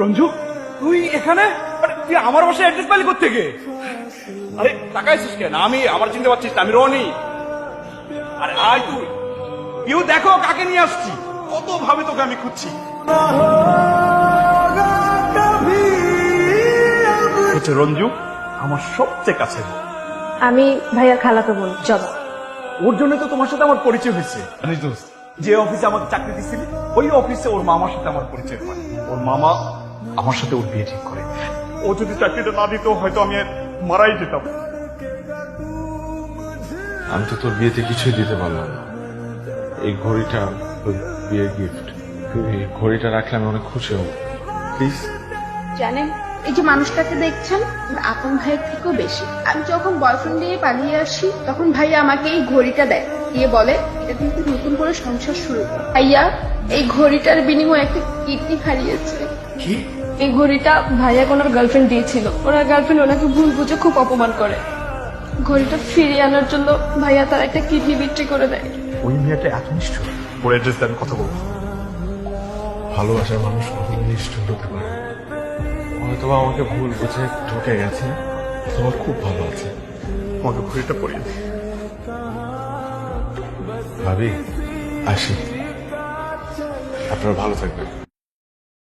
রঞ্জু তুই এখানে? তুই আমার বাসায় অ্যাড্রেস পাইলি থেকে আরে তাকাইছিস কেন? আমি আমার চিনতে পারছিস আমি রনি। আরে আয় তুই। কেউ দেখো কাকে নিয়ে আসছি। কত ভাবে তোকে আমি খুঁজছি। হচ্ছে রঞ্জু আমার সবচেয়ে কাছে আমি ভাইয়ার খালাতো বোন জবা ওর জন্য তো তোমার সাথে আমার পরিচয় হয়েছে। জানিস দোস্ত যে অফিসে আমাকে চাকরি দিচ্ছিলি ওই অফিসে ওর মামার সাথে আমার পরিচয় হয়। ওর মামা আমার সাথে ওর বিয়ে ঠিক করে। ও যদি চাকরিটা না দিত হয়তো আমি মারাই যেতাম। আমি তো তোর বিয়েতে কিছুই দিতে পারলাম না। এই ঘড়িটা বিয়ের গিফট এই ঘড়িটা রাখলে আমি অনেক খুশি হব। প্লিজ জানেন এই যে মানুষটাকে দেখছেন আপন ভাইয়ের থেকেও বেশি। আমি যখন বয়ফ্রেন্ড নিয়ে পালিয়ে আসি তখন ভাইয়া আমাকে এই ঘড়িটা দেয়। দিয়ে বলে এটা কিন্তু নতুন করে সংসার শুরু কর। ভাইয়া এই ঘড়িটার বিনিময়ে একটা কিডনি হারিয়েছে। কি? এই ঘড়িটা ভাইয়া ওনার গার্লফ্রেন্ড দিয়েছিল। ওনার গার্লফ্রেন্ড ওনাকে ভুল বুঝে খুব অপমান করে। ঘড়িটা ফিরিয়ে আনার জন্য ভাইয়া তার একটা কিডনি বিক্রি করে দেয়। ওই মেয়েটা এত নিষ্ঠুর। ওর অ্যাড্রেস আমি কথা বলব। ভালোবাসার মানুষ কখনো নিষ্ঠুর হতে পারে হয়তো আমাকে ভুল বুঝে ঠকে গেছে। তোমার খুব ভালো আছে। আমাকে ঘড়িটা পরিয়ে দে ভাবি আসি। আপনারা ভালো থাকবেন।